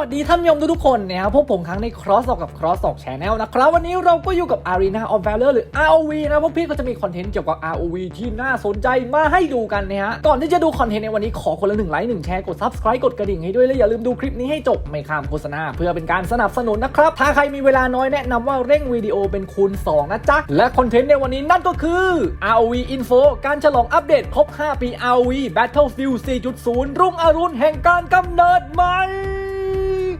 วัสดีท่านผู้ชมทุกคนนะครับพวกผมครั้งใน Cross ออกกับ Cross ออก Channel นะครับ วันนี้เราก็อยู่กับ Arena of Valor หรือ ROV นะพวกพี่ก็จะมีคอนเทนต์เกี่ยวกับ ROV ที่น่าสนใจมาให้ดูกันนะฮะก่อนที่จะดูคอนเทนต์ในวันนี้ขอคนละหนึ่งไลค์หนึ่งแชร์กด Subscribe กดกระดิ่งให้ด้วยและอย่าลืมดูคลิปนี้ให้จบไม่ข้ามโฆษณาเพื่อเป็นการสนับสนุนนะครับถ้าใครมีเวลาน้อยแนะนำว่าเร่งวิดีโอเป็นคูณ2นะจ๊ะและคอนเทนต์ในวันนี้นั่นก็คือ ROV Info การฉลองอัปเดตครบ 5 ปี ROV Battlefield 4.0 รุ่งอรุณแห่งการกำเนิดใหม่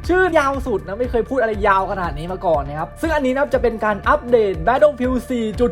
ชื่อยาวสุดนะไม่เคยพูดอะไรยาวขนาดนี้มาก่อนนะครับ ซึ่งอันนี้นะครับจะเป็นการอัปเดต Battlefield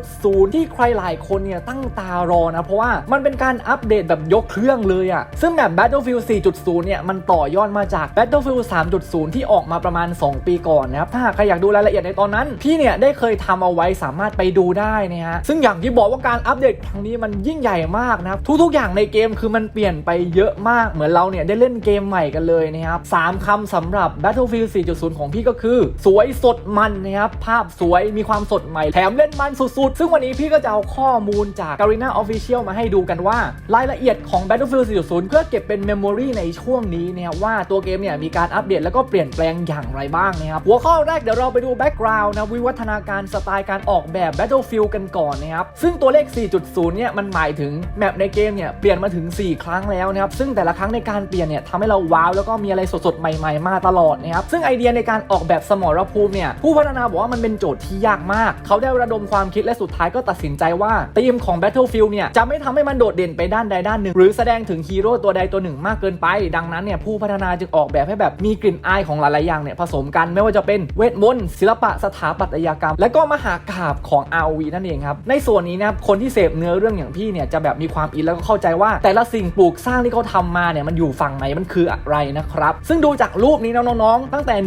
4.0 ที่ใครหลายคนเนี่ยตั้งตารอนะเพราะว่ามันเป็นการอัปเดตแบบยกเครื่องเลยอะซึ่งแบบ Battlefield 4.0 เนี่ยมันต่อยอดมาจาก Battlefield 3.0 ที่ออกมาประมาณ 2 ปีก่อนนะครับถ้าใครอยากดูรายละเอียดในตอนนั้น พี่เนี่ยได้เคยทำเอาไว้สามารถไปดูได้นะฮะซึ่งอย่างที่บอกว่าการอัปเดตครั้งนี้มันยิ่งใหญ่มากนะครับทุกๆ อย่างในเกมคือมันเปลี่ยนไปเยอะมากเหมือนเราเนี่ยได้เล่นเกมใหม่กันเลยนะครับสามคำสำหรับ Battlefield 4.0 ของพี่ก็คือ สวยสดมันนะครับ ภาพสวยมีความสดใหม่ แถมเล่นมันสุดๆ ซึ่งวันนี้พี่ก็จะเอาข้อมูลจาก Garena Official มาให้ดูกันว่า รายละเอียดของ Battlefield 4.0 เพื่อเก็บเป็นเมมโมรีในช่วงนี้นะครับว่าตัวเกมเนี่ยมีการอัปเดตแล้วก็เปลี่ยนแปลงอย่างไรบ้างนะครับหัวข้อแรกเดี๋ยวเราไปดูแบ็กกราวน์นะวิวัฒนาการสไตล์การออกแบบ Battlefield กันก่อนนะครับซึ่งตัวเลข 4.0 เนี่ยมันหมายถึงแมปในเกมเนี่ยเปลี่ยนมาถึง 4 ครั้งแล้วนะครับซึ่งแต่ละครั้งในการเปลี่ยนเนี่ยทำให้เราว้าวแล้วก็มีอะไรสดๆใหม่ ๆ มาตลอดนะครับซึ่งไอเดียในการออกแบบสมรภูมิเนี่ยผู้พัฒนาบอกว่ามันเป็นโจทย์ที่ยากมาก เขาได้ระดมความคิดและสุดท้ายก็ตัดสินใจว่าธีมของ Battlefield เนี่ยจะไม่ทำให้มันโดดเด่นไปด้านใดด้านหนึ่ง หรือแสดงถึงฮีโร่ตัวใดตัวหนึ่งมากเกินไป ดังนั้นเนี่ยผู้พัฒนาจึงออกแบบให้แบบมีกลิ่นอายของหลายๆอย่างเนี่ยผสมกันไม่ว่าจะเป็นเวทมนต์ศิลปะสถาปัตยกรรม และก็มหากราบของ ROV นั่นเองครับในส่วนนี้นะครับคนที่เสพเนื้อเรื่องอย่างพี่เนี่ยจะแบบมีความอินแล้วก็เข้าใจว่าแต่ละสิ่งปลูกสร้างที่เขาทำมาเนี่ยมันอยู่ฝั่งไหนมันคืออะไรนะครับซึ่งดูจากรูปนี้นะน้องๆ ตั้งแต่ 1.0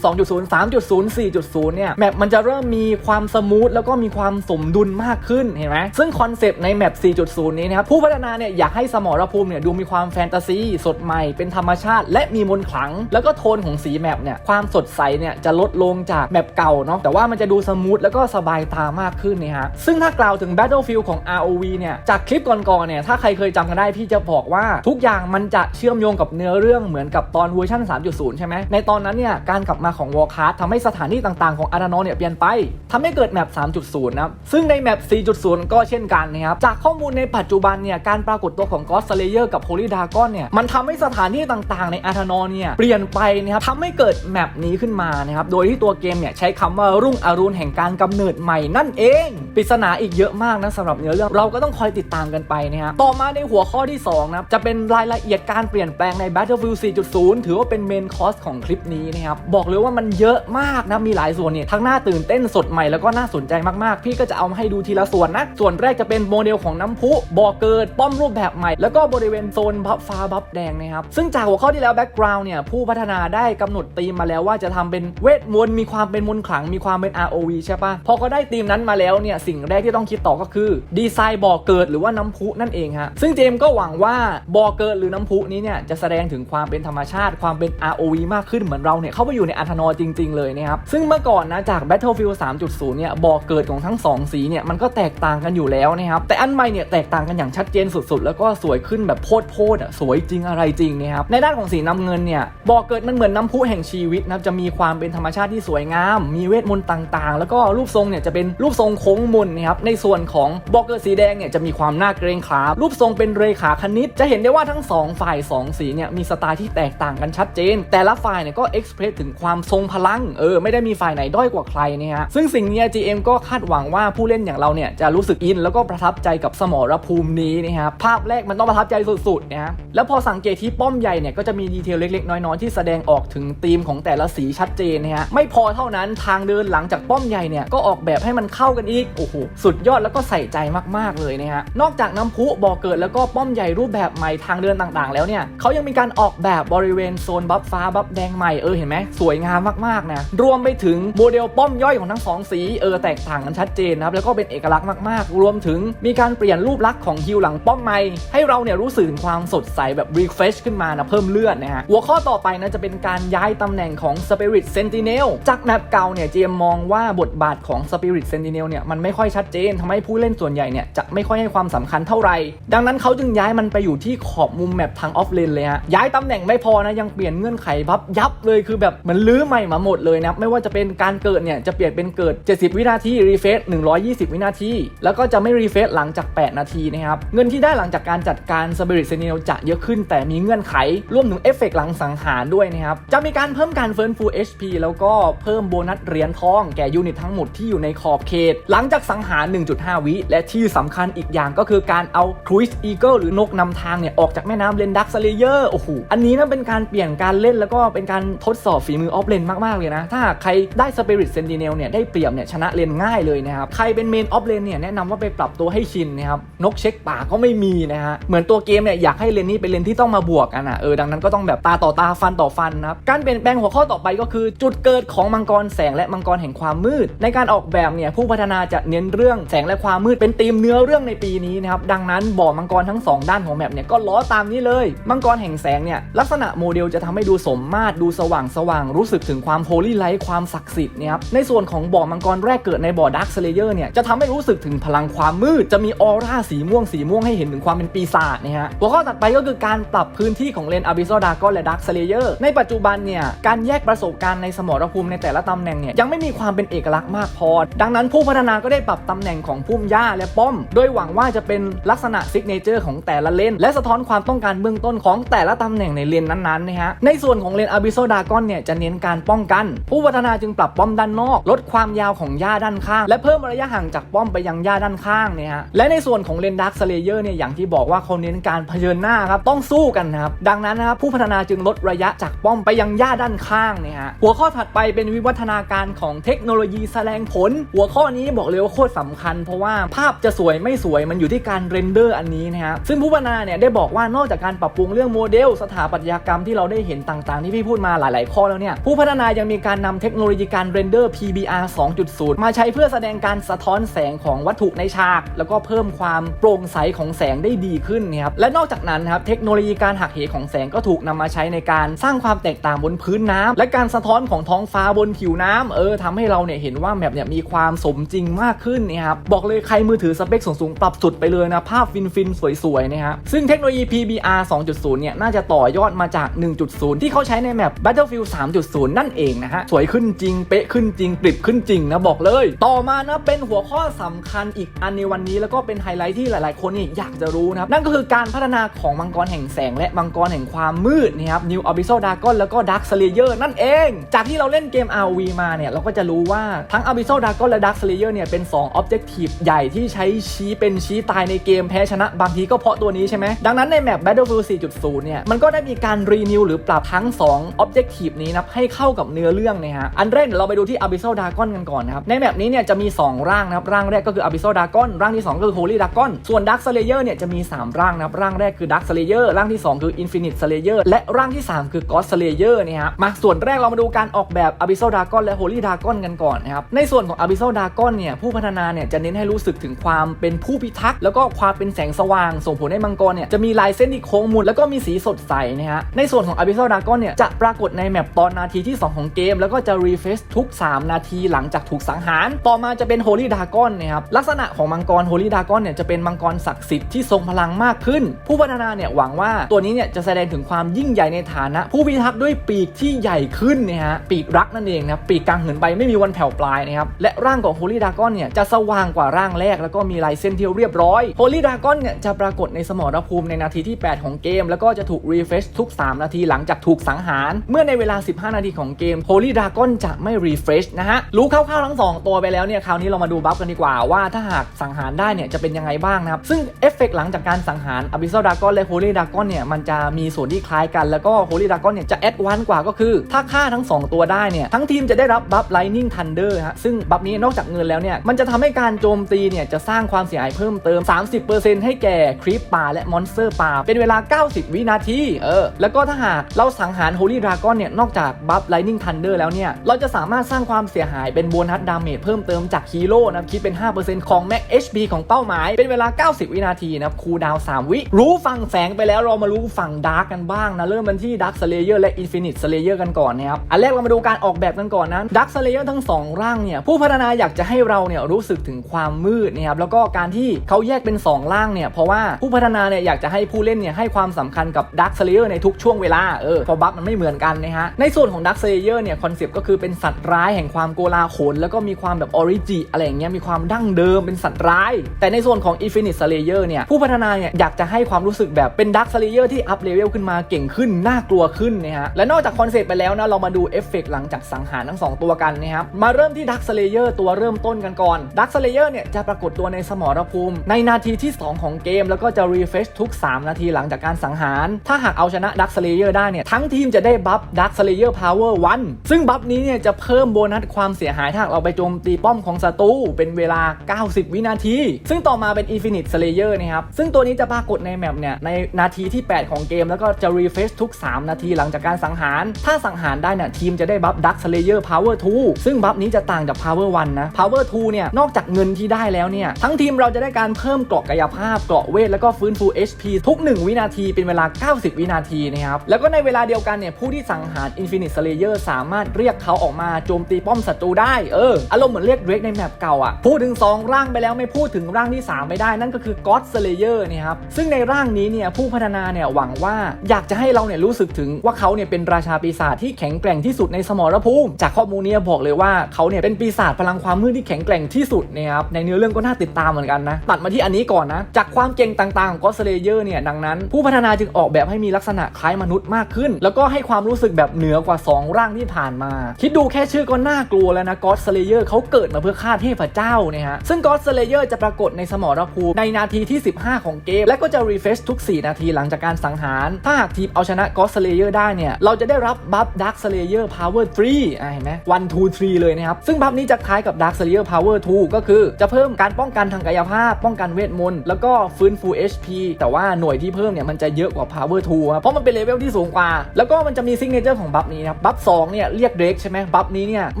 2.0 3.0 4.0 เนี่ย แมปมันจะเริ่มมีความสมูทแล้วก็มีความสมดุลมากขึ้น เห็นไหม ซึ่งคอนเซปต์ในแมป 4.0 นี้นะครับ ผู้พัฒนาเนี่ย อยากให้สมรภูมิเนี่ยดูมีความแฟนตาซี สดใหม่ เป็นธรรมชาติ และมีมนขลัง แล้วก็โทนของสีแมปเนี่ย ความสดใสเนี่ยจะลดลงจากแมปเก่าเนาะ แต่ว่ามันจะดูสมูทแล้วก็สบายตามากขึ้นนี่ฮะ ซึ่งถ้ากล่าวถึง Battlefield ของ ROV เนี่ย จากคลิปก่อนๆ เนี่ย ถ้าใครเคยจำกันได้พี่จะบอกว่าทุกอย่างมันจะเชื่อมโยงกับเนื้อเรื่องเหมือนกับตอนเวอร์ชัน3.0 ใช่ไหมในตอนนั้นเนี่ยการกลับมาของ Warcraft ทำให้สถานที่ต่างๆของอาร์านอเนี่ยเปลี่ยนไปทำให้เกิดแมป 3.0 นะครับซึ่งในแมป 4.0 ก็เช่นกันนะครับจากข้อมูลในปัจจุบันเนี่ยการปรากฏตัวของ Ghost Slayer กับ Holy Dragon เนี่ยมันทำให้สถานที่ต่างๆ ในอาร์านอเนี่ยเปลี่ยนไปนะครับทำให้เกิดแมปนี้ขึ้นมานะครับโดยที่ตัวเกมเนี่ยใช้คำว่ารุ่งอรุณแห่งการกำเนิดใหม่นั่นเองปริศนาอีกเยอะมากนะสำหรับเนื้อเรื่องเราก็ต้องคอยติดตามกันไปนะฮะต่อมาในหัวข้อที่2นะจะเป็นรายละเอียดการเปลี่ยนแปลงใน Battlefield 4.0 ถือว่าเป็นเมนคอสของคลิปนี้นะครับบอกเลยว่ามันเยอะมากนะมีหลายส่วนเนี่ยทั้งน่าตื่นเต้นสดใหม่แล้วก็น่าสนใจมากๆ พี่ก็จะเอามาให้ดูทีละส่วนนะ ส่วนแรกจะเป็นโมเดลของน้ำพุบ่อเกิด ป้อมรูปแบบใหม่ แล้วก็บริเวณโซนบัฟฟ้าบัฟแดงนะครับซึ่งจากหัวข้อที่แล้วแบ็กกราวน์เนี่ยผู้พัฒนาได้กำหนดธีมมาแล้วว่าจะทำเป็นเวทมนต์มีความเป็นมนต์ขลังมีความเป็น ROV ใช่ปะพอเขาได้ธีมนั้นมาแล้วเนี่ยสิ่งแรกที่ต้องคิดต่อก็คือดีไซน์บ่อเกิดหรือว่าน้ำพุนั่นเองฮะซึ่งเจมก็หวังว่าบ่อเกิดหรือน้ำพุนี้เนี่ยจะแสดงถึงความเป็นธรรมชาติความเป็น ROV มากขึ้นเหมือนเราเนี่ยเข้าไปอยู่ในอัธนอจริง ๆ เลยนะครับซึ่งเมื่อก่อนนะจาก Battlefield 3.0 เนี่ยบ่อเกิดของทั้ง 2 สีเนี่ยมันก็แตกต่างกันอยู่แล้วนะครับแต่อันใหม่เนี่ยแตกต่างกันอย่างชัดเจนสุดๆ แล้วก็สวยขึ้นแบบโพดโพดอะสวยจริงอะไรจริงนะครับในด้านของสีน้ำเงินเนี่ยบ่อเกิดมันเหมือนน้ำพุแห่งชีวิตนะครับจะมีความเป็นธรรมชาติที่สวยงาม มีเวทมนต์ต่างๆ แล้วก็รูปทรงเนี่ยจะเป็นรูปทรงโค้งมนนะครับในส่วนของบ่อเกิดสีแดงเนี่ยจะมีความน่าเกรงขามรูปทรงเป็นเรขาคณิต จะเห็นได้ว่าทั้งสองฝ่ายสองสีเนี่ยมีสไตล์ที่แตกต่างกันชัดเจน แต่ละฝ่ายเนี่ยก็เอ็กซ์เพรสถึงความทรงพลังเออไม่ได้มีฝ่ายไหนด้อยกว่าใครเนี่ยฮะซึ่งสิ่งนี้ GM ก็คาดหวังว่าผู้เล่นอย่างเราเนี่ยจะรู้สึกอินแล้วก็ประทับใจกับสมรภูมินี้นะครับภาพแรกมันต้องประทับใจสุดๆนะฮะแล้วพอสังเกตที่ป้อมใหญ่เนี่ยก็จะมีดีเทลเล็กๆ น้อยๆที่แสดงออกถึงธีมของแต่ละสีชัดเจนนะฮะไม่พอเท่านั้นทางเดินหลังจากป้อมใหญ่เนี่ยก็ออกแบบให้มันเข้ากันอีกโอ้โหสุดยอดแล้วก็ใส่ใจมากๆเลยนะฮะนอกจากน้ำพุบ่อเกิดแล้วก็ป้อมใหญ่รูปแบบใหม่ทางเดินต่างๆ แล้วเนี่ยเขายังมีการออกแบบบริเวณโซนบัฟฟ้าบัฟแดงใหม่เออเห็นไหมสวยงามมากๆนะรวมไปถึงโมเดลป้อมย่อยของทั้งสองสีเออแตกต่างกันชัดเจนนะครับแล้วก็เป็นเอกลักษณ์มากๆ รวมถึงมีการเปลี่ยนรูปลักษณ์ของฮิวหลังป้อมใหม่ให้เราเนี่ยรู้สึกถึงความสดใสแบบรีเฟรชขึ้นมานะเพิ่มเลือดนะฮะหัวข้อต่อไปนะจะเป็นการย้ายตำแหน่งของ Spirit Sentinel จากแมปเก่าเนี่ยเจมมองว่าบทบาทของ Spirit Sentinel เนี่ยมันไม่ค่อยชัดเจนทำให้ผู้เล่นส่วนใหญ่เนี่ยจะไม่ค่อยให้ความสำคัญเท่าไหร่ดังนั้นเขาจึงย้ายมันไปอยู่ที่ขอบมุมแมปทางออฟเลนเลยฮะย้ายตำแหน่งไม่พอนะยังเปลี่ยนเงื่อนไขบัฟยับเลยคือแบบมือนลื้อใหม่มาหมดเลยนะไม่ว่าจะเป็นการเกิดเนี่ยจะเปลี่ยนเป็นเกิด 70 วินาทีรีเฟซ120 วินาที แล้วก็จะไม่รีเฟซหลังจาก 8 นาทีนะครับเงินที่ได้หลังจากการจัดการสปิริตเซนิลจะเยอะขึ้น แต่มีเงื่อนไขรวมถึงเอฟเฟกต์หลังสังหารด้วยนะครับจะมีการเพิ่มการเฟิร์นฟู HP แล้วก็เพิ่มโบนัสเหรียญทองแก่ยูนิตทั้งหมดที่อยู่ในขอบเขต หลังจากสังหาร 1.5 วิและที่สำคัญอีกอย่างก็คือการเอาครู i อีเกิลหรือนกนำทางเนี่ยออกจากแม่น้ำเลนดักสเลเยอร์โอ้โหอันนี้นะเป็นการเปลี่ยนการเล่นแล้วก็เป็นการทดสอบฝีมือออฟเลนมาก ๆ เลยนะ ถ้าใครได้สปิริตเซนติเนลเนี่ยได้เปรียบเนี่ยชนะเลนง่ายเลยนะครับ ใครเป็นเมนออฟเลนเนี่ยแนะนำว่าไปปรับตัวให้ชินนะครับ นกเช็คป่าก็ไม่มีนะฮะ เหมือนตัวเกมเนี่ยอยากให้เลนนี้เป็นเลนที่ต้องมาบวกกันอะเออดังนั้นก็ต้องแบบตาต่อตาฟันต่อฟันนะครับ การเปลี่ยนแปลงหัวข้อต่อไปก็คือจุดเกิดของมังกรแสงและมังกรแห่งความมืด ในการออกแบบเนี่ยผู้พัฒนาจะเน้นเรื่องแสงและความมืดเป็นธีมเนื้อเรื่องในปีนี้นะครับดังนั้นบ่อมังกรทั้งสองด้านของแมปเนี่ยก็ล้อตามนี้เลย มังกรแห่งแสงเนี่ยลักษณะโมเดลจะทำให้ดูสมมาตรดูสว่างสว่างรู้สึกถึงความโฮลี่ไลท์ความศักดิ์สิทธิ์เนี่ยครับในส่วนของบ่อมังกรแรกเกิดในบ่อดักสเลเยอร์เนี่ยจะทำให้รู้สึกถึงพลังความมืด จะมีออร่าสีม่วงสีม่วงให้เห็นถึงความเป็นปีศาจนะฮะหัวข้อถัดไปก็คือการปรับพื้นที่ของเลนอาบิโซดากอนและดักสเลเยอร์ในปัจจุบันเนี่ยการแยกประสบการณ์ในสมรภูมิในแต่ละตำแหน่งเนี่ยยังไม่มีความเป็นเอกลักษณ์มากพอ ดังนั้นผู้พัฒนาก็ได้ปรับตำแหน่งของพุ่มหญ้าและป้อม โดยหวังว่าจะเป็นลักษณะซิกเนเจอร์ของแต่ละเลนและสะท้อนความต้องการเบื้องต้นของแต่ละตำแหน่งในเลนนั้นๆนะฮะในส่วนของเลนอาบิโซดากอนเนี่ยจะเน้นการป้องกัน ผู้พัฒนาจึงปรับป้อมด้านนอก ลดความยาวของหญ้าด้านข้าง และเพิ่มระยะห่างจากป้อมไปยังหญ้าด้านข้างเนี่ยฮะและในส่วนของเลนดักสเลเยอร์เนี่ยอย่างที่บอกว่าเขาเน้นการเผชิญหน้าครับต้องสู้กันนะครับดังนั้นนะครับผู้พัฒนาจึงลดระยะจากป้อมไปยังหญ้าด้านข้างเนี่ยฮะหัวข้อถัดไปเป็นวิวัฒนาการของเทคโนโลยีแสดงผล หัวข้อนี้บอกเลยว่าโคตรสำคัญ เพราะว่าภาพจะสวยไม่สวยมันอยู่ที่การเรนเดอร์อันนี้นะฮะซึ่งผู้พัฒนาเนี่ยได้บอกว่านอกจากการปรับปรุงเรื่องโมเดล สถาปัตยกรรมที่เราได้เห็นต่างๆที่พี่พูดมาหลาย ๆ ข้อแล้วเนี่ย ผู้พัฒนายังมีการนำเทคโนโลยีการเรนเดอร์ PBR 2.0 มาใช้เพื่อแสดงการสะท้อนแสงของวัตถุในฉาก แล้วก็เพิ่มความโปร่งใสของแสงได้ดีขึ้นนะครับและนอกจากนั้นครับเทคโนโลยีการหักเหของแสงก็ถูกนำมาใช้ในการสร้างความแตกต่างบนพื้นน้ำและการสะท้อนของท้องฟ้าบนผิวน้ำเออทำให้เราเนี่ยเห็นว่าแมปเนี่ยมีความสมจริงมากขึ้นนะครับบอกเลยใครมือถือสเปคสูงๆปรับสุดไปเลยนะภาพฟินๆสวยๆนะฮะซึ่งเทคโนโลยี PBR 2.0 เนี่ยน่าจะต่อยอดมาจาก 1.0 ที่เขาใช้ในแมป Battlefield 3.0 นั่นเองนะฮะ สวยขึ้นจริง เป๊ะขึ้นจริงกริบขึ้นจริงนะบอกเลย ต่อมานะเป็นหัวข้อสำคัญอีกอันในวันนี้แล้วก็เป็นไฮไลท์ที่หลาย ๆ คนนี่อยากจะรู้นะครับ นั่นก็คือการพัฒนาของมังกรแห่งแสง และมังกรแห่งความมืดนะครับ New Abyssal Dragon แล้วก็ Dark Slayer นั่นเอง จากที่เราเล่นเกม RV มาเนี่ยเราก็จะรู้ว่าทั้ง Abyssal Dragon และ Dark Slayer เนี่ยเป็น2 Objective ใหญ่ที่ใช้ชี้เป็นชี้ตายในเกมแพ้ชนะบางทีก็เพราะตัวนี้ใช่ไหมดังนั้นในแมป Battlefield 4.0 เนี่ยมันก็ได้มีการรีนิวหรือปรับทั้ง 2 Objective นี้นะให้เข้ากับเนื้อเรื่องนะฮะอันแรกเดี๋ยวเราไปดูที่ Abyssal Dragon กันก่อนนะครับในแมปนี้เนี่ยจะมี 2 ร่างนะครับร่างแรกก็คือ Abyssal Dragon ร่างที่ 2 ก็คือ Holy Dragon ส่วน Dark Slayer เนี่ยจะมี 3 ร่างนะครับร่างแรกคือ Dark Slayer ร่างที่ 2 คือ Infinite Slayer และร่างที่ 3 คือ God Slayer นี่ยฮะมาส่วนแรกเรามาดูการออกแบบ Abyssal Dragon และ Holy Dragon กันก่อนนะครับในส่วนของ Abyssal Dragon เนี่ยผู้พัฒนาเนี่ยจะเน้นให้รู้สึกถึงความเป็นผู้พิทักษ์แล้วก็ความเป็นแสงสว่าง ส่งผลให้มังกรเนี่ยจะมีลายเส้นที่โค้งมุนแล้วก็มีสีสดใสนะฮะในส่วนของ Abyssal Dragon เนี่ยจะปรากฏในแมปตอนนาทีที่ 2 ของเกม แล้วก็จะรีเฟซทุก 3 นาทีหลังจากถูกสังหาร ต่อมาจะเป็น Holy Dragon นะครับลักษณะของมังกร Holy Dragon เนี่ยจะเป็นมังกรศักดิ์สิทธิ์ที่ทรงพลังมากขึ้น ผู้พัฒนาเนี่ยหวังว่าตัวนี้เนี่ยจะแสดงถึงความยิ่งใหญ่ในฐานะ ผู้พิทักษ์ด้วยปีกที่ใหญ่ขึ้นนะฮะปีกรักนั่นเองนะปีกกลางเหินไปไม่มีวันแผ่วปลายนะครับและร่างของ Holy Dragon เนี่ยจะสว่างกว่าร่างแรก แล้วก็มีลายเส้นที่เรียบร้อย Holy Dragon เนี่ยจะปรากฏในสมรภูมิในนาทีที่ 8 ของเกม แล้วก็จะถูกรีเฟรชทุก 3 นาทีหลังจากถูกสังหารเมื่อในเวลา 15 นาทีของเกม Holy Dragon จะไม่รีเฟรชนะฮะ รู้คร่าวๆทั้ง 2 ตัวไปแล้วเนี่ย คราวนี้เรามาดูบัฟกันดีกว่าว่าถ้าหากสังหารได้เนี่ย จะเป็นยังไงบ้างนะครับ ซึ่งเอฟเฟกต์หลังจากการสังหาร Abyssal Dragon และ Holy Dragon เนี่ย มันจะมีส่วนที่คล้ายกัน แล้วก็ Holy Dragon เนี่ยจะแอดวานกว่าก็คือ ถ้าฆ่าทั้ง 2 ตัวได้เนี่ย ทั้งทีมจะได้รับบัฟ Lightning Thunder ฮะ ซึ่งบัฟนี้นอกจากเงินแล้วเนี่ย มันจะทำให้การโจมตีเนี่ยจะสร้างความเสียหายเพิ่มเติม 30%ให้แก่ครีปป่าและมอนสเตอร์ป่าเป็นเวลา 90 วินาที เออ แล้วก็ถ้าหากเราสังหาร Holy Dragon เนี่ย นอกจากบัฟ Lightning Thunder แล้วเนี่ย เราจะสามารถสร้างความเสียหายเป็นโบนัสดาเมจเพิ่มเติมจากฮีโร่นะคิดเป็น 5%ของ Max HP ของเป้าหมาย เป็นเวลา 90 วินาทีนะครับคูลดาวน์3วิ รู้ฝั่งแสงไปแล้วเรามารู้ฝั่งดาร์กกันบ้างนะ เริ่มกันที่ Dark Slayer และ Infinite Slayer กันก่อนนะครับ อันแรกเรามาดูการออกแบบกันก่อนนะ Dark Slayer ทั้ง 2 ร่างเนี่ยผู้พัฒนาอยากจะให้เราเนี่ยรู้สึกถึงความมืดนะครับแล้วก็การที่เขาแยกเป็น 2 ร่างเนี่ยเพราะว่าผู้พัฒนาเนี่ยอยากจะให้ผู้เล่นเนี่ยให้ความสำคัญกับ Dark Slayer ในทุกช่วงเวลาเออพอบัฟมันไม่ไม่เหมือนกันนะฮะ ในส่วนของ Dark Slayer เนี่ยคอนเซปต์ก็คือเป็นสัตว์ร้ายแห่งความโกลาหลแล้วก็มีความแบบออริจิอะไรอย่างเงี้ยมีความดั้งเดิมเป็นสัตว์ร้าย แต่ในส่วนของ Infinite Slayer เนี่ยผู้พัฒนาเนี่ยอยากจะให้ความรู้สึกแบบเป็น Dark Slayer ที่อัพเลเวลขึ้นมาเก่งขึ้นน่ากลัวขึ้นนะฮะและนอกจากคอนเซปต์ไปแล้วนะเรามาดูเอฟเฟกต์หลังจากสังหารทั้งสองตัวกันนะครับมาเริ่มที่ Dark Slayer ตัวเริ่มต้นกันก่อน Dark Slayer เนี่ยจะปรากฏตัวในสมรภูมิ ในนาทีที่ 2 ของเกม แล้วก็จะรีเฟชทุก 3 นาทีหลังจากการสังหาร ถ้าหากเอาชนะ Dark Slayer ได้เนี่ยทั้งทีมจะได้บัฟ Dark Slayer Power 1ซึ่งบัฟนี้เนี่ยจะเพิ่มโบนัสความเสียหายถ้าเราไปโจมตีป้อมของศัตรูเป็นเวลา 90 วินาที ซึ่งต่อมาเป็น Infinite Slayer นะครับ ซึ่งตัวนี้จะปรากฏในแมปเนี่ยในนาทีที่ 8 ของเกม แล้วก็จะรีเฟรชทุก 3 นาทีหลังจากการสังหาร ถ้าสังหารได้เนี่ยทีมจะได้บัฟ Dark Slayer Power 2ซึ่งบัฟนี้จะต่างจาก Power 1นะ Power 2เนี่ยนอกจากเงินที่ได้แล้วเนี่ยทั้งทีมเราจะได้การเพิ่มเกราะกายภาพเกราะเวทแล้วก็ฟื้นฟู HP ทุก 1 วินาทีเป็นเวลา 90 วินาทีนะครับแล้วก็ในเวลาเดียวกันเนี่ยผู้ที่สังหาร Infinite Slayer สามารถเรียกเขาออกมาโจมตีป้อมศัตรูได้เอออารมณ์เหมือนเรียกเดรกในแมปเก่าอะพูดถึง 2 ร่างไปแล้วไม่พูดถึงร่างที่ 3 ไม่ได้นั่นก็คือ God Slayer เนี่ยครับซึ่งในร่างนี้เนี่ยผู้พัฒนาเนี่ยหวังว่าอยากจะให้เราเนี่ยรู้สึกถึงว่าเขาเนี่ยเป็นราชาปีศาจที่แข็งแกร่งที่สุดในสมรภูมิ จากข้อมูลเนี้บอกเลยว่าเขาเนี่ยเป็นปีศาจพลังความมืดที่แข็งแกร่งที่สุดนะครับในเนื้อเรื่องก็น่าติดตามเหมือนกันนะตัดมาที่อันนี้ก่อนนะจากความเก่งต่างๆของ God Slayer เนี่ยดังนั้น ผู้พัฒนาจึงออกแบบให้มีลักษณะคล้ายมนุษย์มากขึ้น แล้วก็ให้ความรู้สึกแบบเหนือกว่า 2 ร่างที่ผ่านมา คิดดูแค่ชื่อก็น่ากลัวแล้วนะ God Slayer เขาเกิดมาเพื่อฆ่าเทพเจ้าเนี่ยฮะซึ่ง God Slayer จะปรากฏในสมรภูมิในนาทีที่ 15 ของเกม และก็จะรีเฟชทุก 4 นาทีหลังจากการสังหาร ถ้าหากทีมเอาชนะ God Slayer ได้เนี่ยเราจะได้รับบัฟ Dark Slayer Power 3อะเห็นไหม1 2 3เลยนะครับซึ่งบัฟนี้จะคล้ายกับ Dark Slayer Power 2ก็คือจะเพิ่มการป้องกันทางกายภาพ ป้องกันเวทมนต์แล้วก็ฟื้นฟู HP แต่ว่าหน่วยที่เพิ่มเนี่ยมันจะเยอะกว่า Power 2ครับเพราะมันเป็นเลเวลที่สูงกว่า แล้วก็มันจะมีซิกเนเจอร์ของบัฟนี้ครับบัฟ2เนี่ยเรียกเดรกใช่ไหมบัฟนี้เนี่ยไ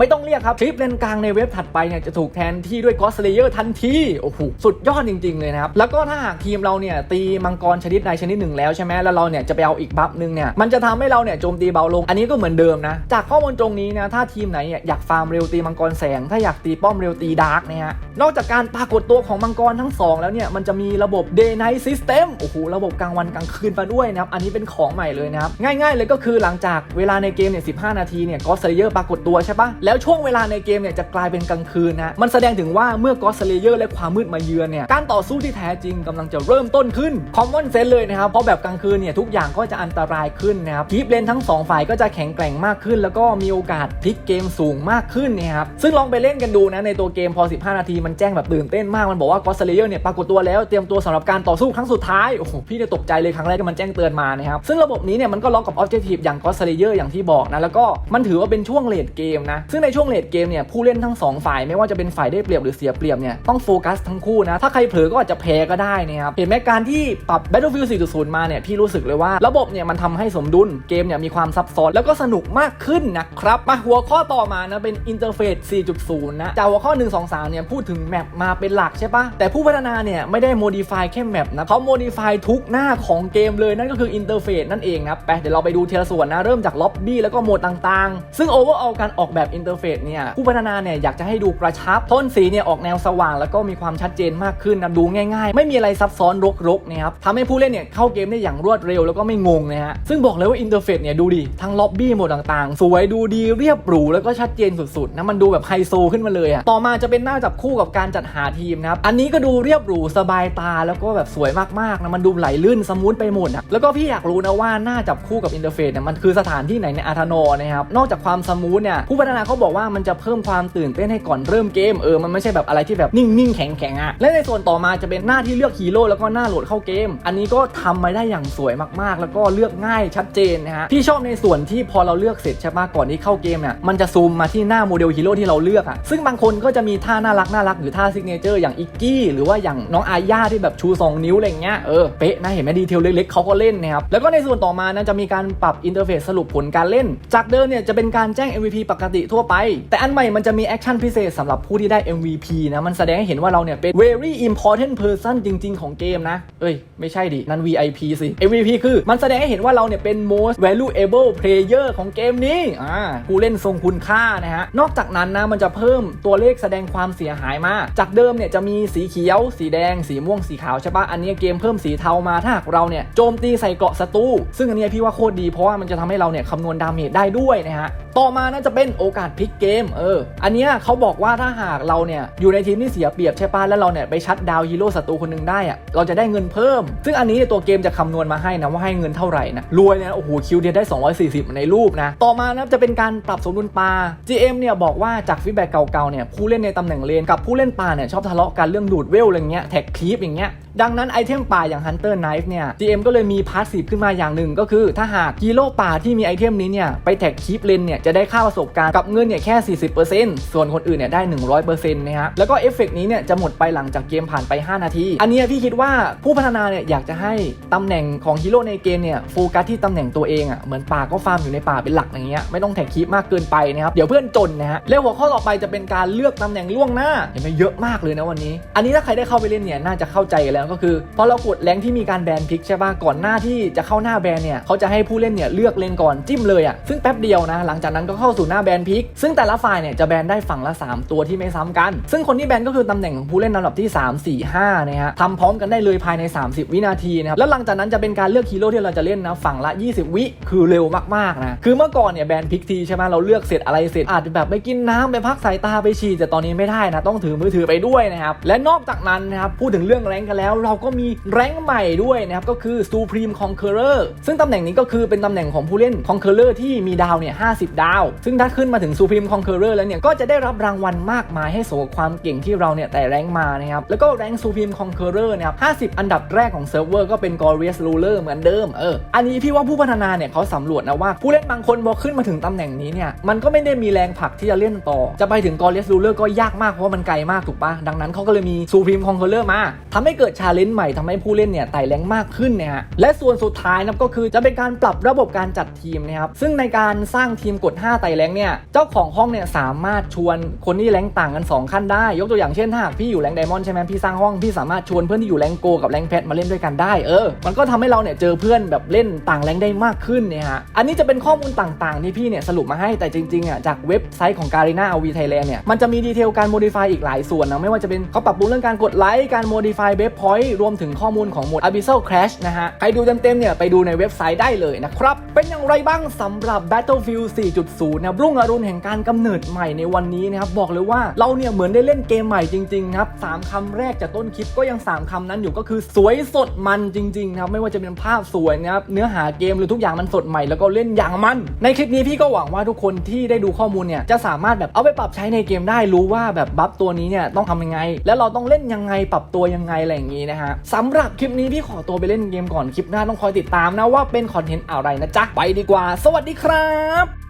ม่ต้องเรียกครับคลิปเลนกลางในเว็บถัดไปเนี่ยจะถูกแทนที่ด้วย God Slayer ทันทีโอ้โหสุดยอดจริง ๆ เลยนะครับแล้วก็ถ้าหากทีมเราเนี่ยตีมังกรชนิดใดชนิดหนึ่งแล้วใช่ไหมแล้วเราเนี่ยจะไปเอาอีกบัฟหนึ่งเนี่ยมันจะทำให้เราเนี่ยโจมตีเบาลง อันนี้ก็เหมือนเดิมนะจากข้อมูลตรงนี้นะถ้าทีมไหนอยากฟาร์มเร็วตีมังกรแสง ถ้าอยากตีป้อมเร็วตีดาร์กเนี่ยนอกจากการปรากฏตัวของมังกรทั้งสองแล้วเนี่ยมันจะมีระบบ day night system โอ้โหระบบกลางวันกลางคืนมาด้วยนะครับอันนี้เป็นของใหม่เลยนะครับง่าย ๆ เลยก็คือหลังจากเวลาในเกมเนี่ย15นาทีเนี่ยก็สเลเยอร์ปรากฏตัวใช่ปะแล้วช่วงเวลาในเกมเนี่ยจะกลายเป็นกลางคืนนะมันแสดงถึงว่าเมื่อก็สเลเยอร์และความมืดมาเยือนเนี่ยการต่อสู้ที่แท้จริงกำลังจะเริ่มต้นขึ้น common sense เลยนะครับเพราะแบบกลางคืนเนี่ยทุกอย่างก็จะอันตรายขึ้นนะครับทีปเลนทั้ง 2 ฝ่ายก็จะแข็งแกร่งมากขึ้น แล้วก็มีโอกาสพลิกเกมสูงมากขึ้นนะครับซึ่งลองไปเล่นกันดูนะในตัวเกมพอ 15 นาทีมันแจ้งแบบตื่นเต้นมากมันบอกว่าก็สเลเยอร์เนี่ยปรากฏตัวแล้วเตรียมตัวสำหรับการต่อสู้ครั้งสุดท้ายโอ้โหพี่เนี่ยตกใจเลยครั้งแรกที่มันแจ้งเตือนมานะครับซึ่งระบบนี้เนี่ยมันก็ล็อกกับ objective ออย่างก็สเลเยอร์อย่างที่บอกนะแล้วก็มันถือว่าเป็นช่วงเลดเกมนะซึ่งในช่วงเลดเกมเนี่ยผู้เล่นทั้งสองฝ่ายไม่ว่าจะเป็นฝ่ายได้เปรียบหรือเสียเปรียบเนี่ยต้องโฟกัสทั้งคู่นะถ้าใครเผลอก็อาจจะแพ้ก็ได้นะครับเห็นไหมการที่ปรับ Battlefield 4.0 มาเนี่ยพี่รู้สึกเลยว่าระบบเนี่ยมันทำให้สมดุลเกมเนี่ยมีความซับซ้อนแล้วก็สนุกมากขึ้นนะครับมาหัวข้อต่อมานะเป็นอินเทอร์เฟซ4.0 นะจากหัวข้อ 1 2 3 เนี่ยพูดถึงแมปมาเป็นหลักใช่ปะแต่ผู้พัฒนาเนี่ยไม่ได้โมดิฟายแค่แมปนะเขาโมดิฟายทุกหน้าของเกมเลยนั่นก็คืออินเทอร์เฟซนั่นเองนะไปเดี๋ยวเราไปดูทีละส่วนนะเริ่มจากล็อบบี้แล้วก็โหมดต่างๆ ซึ่งโอเวอร์เออการออกแบบอินเทอร์เฟซเนี่ยผู้พัฒนาเนี่ยอยากจะให้ดูกระชับโทนสีเนี่ยออกแนวสว่าง แล้วก็มีความชัดเจนมากขึ้นนะดูง่ายๆ ไม่มีอะไรซับซ้อนรกๆนะครับทำให้ผู้เล่นเนี่ยเข้าเกมได้อย่างรวดเร็วแล้วก็ไม่งงนะฮะซึ่งบอกเลยว่าอินเทอร์เฟซเนี่ยดูดิทั้งล็อบบี้โหมดต่างๆ สวยดูดีเรียบหรูแล้วก็ชัดเจนสุดๆนะมันดูแบบไฮโซขึ้นมาเลยอะต่อมาจะเป็นหน้าจับคู่กับการจัดหาทีมนะครับอันนี้ก็ดูเรียบหรูสบายตาแล้วก็แบบสวยมากๆนะมันดูไหลลื่นสมูทไปหมดอะแล้วก็พี่อยากรู้นะว่าหน้าจับคู่กับอินเทอร์เฟซเนี่ยมันคือสถานที่ไหนในอาร์ธโนนะครับนอกจากความสมูทเนี่ยผู้พัฒนาเขาบอกว่ามันจะเพิ่มความตื่นเต้นให้ก่อนเริ่มเกมเออมันไม่ใช่แบบอะไรที่แบบนิ่งๆแข็งๆอะและในส่วนต่อมาจะเป็นหน้าที่เลือกฮีโร่แล้วก็หน้าโหลดเข้าเกม อันนี้ก็ทำมาได้อย่างสวยมากๆ แล้วก็เลือกง่ายชัดเจนนะฮะพี่ชอบในส่วนที่พอเราเลือกเสร็จใช่ปะก่อนที่เข้าเกมเนี่ยมันจะซูมมาที่หน้าโมเดลฮีโร่ที่เราเลือกอะซึ่งบางคนก็จะมีท่าน่ารักน่ารักหรือท่าซิกเนเจอร์อย่างอิกกี้หรือว่าอย่างน้องอาญาที่แบบชู 2 นิ้วอะไรเงี้ยเออเป๊ะนะเห็นไหมดีเทลเล็กๆเขาก็เล่นนะครับแล้วก็ในส่วนต่อมานะจะมีการปรับอินเทอร์เฟซสรุปผลการเล่น จากเดิมเนี่ยจะเป็นการแจ้ง MVP ปกติทั่วไป แต่อันใหม่มันจะมีแอคชั่นพิเศษสำหรับผู้ที่ได้ MVP นะ มันแสดงให้เห็นว่าเราเนี่ยเป็น very important person จริง ๆ ของเกมนะ เอ้ย ไม่ใช่ดิ นั่น VIP สิ MVP คือมันแสดงให้เห็นว่าเราเนี่ยเป็น most valuable player ของเกมนี้ อ่าผู้เล่นทรงคุณค่านะฮะ นอกจากนั้นนะมันจะเพิ่มตัวเลขแสดงความเสียหายมา จากเดิมเนี่ยจะมีสีเขียว สีแดง สีม่วง สีขาวใช่ปะอันนี้เกมเพิ่มสีเทามา ถ้าหากเราเนี่ยโจมตีใส่เกาะศัตรู ซึ่งอันนี้พี่ว่าโคตรดีเพราะว่ามันจะทำให้เราเนี่ยคำนวณดาเมจได้ด้วยนะฮะต่อมาน่าจะเป็นโอกาสพลิกเกมเอออันเนี้ยเขาบอกว่าถ้าหากเราเนี่ยอยู่ในทีมที่เสียเปรียบใช่ป่ะแล้วเราเนี่ยไปชัดดาวฮีโร่ศัตรูคนหนึงได้อะเราจะได้เงินเพิ่ม ซึ่งอันนี้ตัวเกมจะคำนวณมาให้นะว่าให้เงินเท่าไหร่นะรวยเลยนะโอ้โหคิวเดียได้ 240 ในรูปนะต่อมานะจะเป็นการปรับสมดุลปลา GM เนี่ยบอกว่าจากฟีดแบ็กเก่าๆเนี่ยผู้เล่นในตำแหน่งเลนกับผู้เล่นปลาเนี่ยชอบทะเลาะกันเรื่องดูดเวลอะไรเงี้ยแท็กคลิปอย่างเงี้ยดังนั้นไอเทมป่าอย่าง Hunter Knife เนี่ย GM ก็เลยมีพาสซีฟขึ้นมาอย่างหนึ่งก็คือถ้าหากฮีโร่ป่าที่มีไอเทมนี้เนี่ยไปแท็กคีปเลนเนี่ยจะได้ค่าประสบการณ์กับเงินเนี่ยแค่ 40%ส่วนคนอื่นเนี่ยได้ 100%นะฮะแล้วก็เอฟเฟกต์นี้เนี่ยจะหมดไปหลังจากเกมผ่านไป 5 นาที อันนี้พี่คิดว่าผู้พัฒนาเนี่ยอยากจะให้ตำแหน่งของฮีโร่ในเกมเนี่ยโฟกัสที่ตำแหน่งตัวเองอะ่ะเหมือนป่าก็ฟาร์มอยู่ในป่าเป็นหลักอย่างเงี้ยไม่ต้องแท็กคีปมากเกินไปนะครับเดี๋ยวเพื่อนจนนะฮะแล้วหัวข้อต่อไปจะเป็นการเลือกตำแหน่งล่วงหน้าเห็นไหมเยอะมากเลยนะวันนี้ อันนี้ถ้าใครได้เข้าไปเล่นเนี่ยน่าจะเข้าใจกันแล้วก็คือพอเรากดแรงที่มีการแบนพิกใช่ป่ะก่อนหน้าที่จะเข้าหน้าแบนเนี่ยเขาจะให้ผู้เล่นเนี่ยเลืลือกเลนก่อนจิ้มเลยอะ่ะซึ่งแป๊บเดียวนะ หลังจากนั้นก็เข้าสู่หน้าแบนพิก ซึ่งแต่ละฝ่ายเนี่ยจะแบนได้ฝั่งละ 3 ตัวที่ไม่ซ้ำกัน ซึ่งคนที่แบนก็คือตำแหน่งของผู้เล่นลำดับที่ 3 4 5นะฮะทำพร้อมกันได้เลยภายใน 30 วินาทีนะครับแล้วหลังจากนั้นจะเป็นการเลือกฮีโร่ที่เราจะเล่นนะฝั่งละ 20 วิคือเร็วมากๆนะคือเมื่อก่อนเนี่ยแบนพิกทีใช่ไหมเราเลือกเสร็จอะไรเสร็จอาจจะแบบไปกินน้ำไปพักสายตาไปฉี่แต่ตอนนี้ไม่ได้นะต้องถือมือถือไปด้วยนะครับและนอกจากนั้นนะครับพูดถึงเรื่องแรงกันแล้ว เราก็มีแรงใหม่ด้วยนะครับก็คือ Supreme Conqueror ซึ่งตำแหน่งนี้ก็คือเป็นตำแหน่งของผู้เล่น Conqueror ที่มีดาวเนี่ย50ดาว ซึ่งถ้าขึ้นมาถึง Supreme Conqueror แล้วเนี่ยก็จะได้รับรางวัลมากมายให้สมกับความเก่งที่เราเนี่ยแต่แรงมานะครับแล้วก็แรง Supreme Conqueror นะครับ50อันดับแรกของเซิร์ฟเวอร์ก็เป็น Glorious Ruler เหมือนเดิมเอออันนี้พี่ว่าผู้พัฒนาเนี่ยเขาสำรวจนะว่าผู้เล่นบางคนพอขึ้นมาถึงตำแหน่งนี้เนี่ยมันก็ไม่ได้มีแรงผลักที่จะเล่นต่อ จะไปถึง Glorious Ruler ก็ยากมากเพราะว่ามันไกลมากถูกปะดังนั้นเขาก็เลยมี Supreme Conqueror มาทำให้เกิดชาเลนจ์ใหม่ทำให้ผู้เล่นเนี่ยไต่แรงมากขึ้นนะฮะและส่วนสุดท้ายนะก็คือจะเป็นการปรับระบบการจัดทีมนะครับซึ่งในการสร้างทีมกด 5 ไต่แรงเนี่ยเจ้าของห้องเนี่ยสามารถชวนคนที่แรงต่างกัน 2 ขั้นได้ ยกตัวอย่างเช่นถ้าหากพี่อยู่แรงไดมอนด์ใช่ไหมพี่สร้างห้องพี่สามารถชวนเพื่อนที่อยู่แรงโกกับแรงแพทมาเล่นด้วยกันได้เออมันก็ทำให้เราเนี่ยเจอเพื่อนแบบเล่นต่างแรงได้มากขึ้นเนี่ยฮะอันนี้จะเป็นข้อมูลต่างๆที่พี่เนี่ยสรุปมาให้แต่จริงๆอะจากเว็บไซต์ของการีนาอาวีไทยแลนด์เนี่ยมันจะมีดีเทลการโมดิฟายอีกหลายส่วนนะไม่ว่าจะเป็นเขาปรับปรุงเรื่องการกดไลค์การโมดิฟายเบฟพอยต์รวมถึงข้อมูลของโหมด Abyssal Crash นะฮะใครดูเต็มๆเนี่ยไปดูในเว็บไซต์ได้เลยนะครับเป็นอย่างไรบ้างสำหรับ Battlefield 4.0 นะรุ่งอรุณแห่งการกำเนิดใหม่ในวันนี้นะครับ บอกเลยว่าเราเนี่ยเหมือนได้เล่นเกมใหม่จริงๆครับสามคำแรกจากต้นคลิปก็ยัง 3คำนั้นอยู่ก็คือสวยสดมันจริงๆนะครับไม่ว่าจะเป็นภาพสวยนะครับเนื้อหาเกมหรือทุกอย่างมันสดใหม่แล้วก็เล่นอย่างมัน ในคลิปนี้พี่ก็หวังว่าทุกคนที่ได้ดูข้อมูลเนี่ยจะสามารถแบบเอาไปปรับใช้ในเกมได้รู้ว่าแบบบัฟตัวนี้เนี่ยต้องทำยังไง แล้วเราต้องเล่นยังไงปรับตัวยังไงอะไรอย่างนี้นะฮะสำหรับคลิปนี้พี่ขอตัวไปเล่นเกมก่อนคลิปหน้าต้องคอยติดตามนะว่าเป็นคอนเทนต์อะไรนะจ๊ะ ไปดีกว่า สวัสดีครับ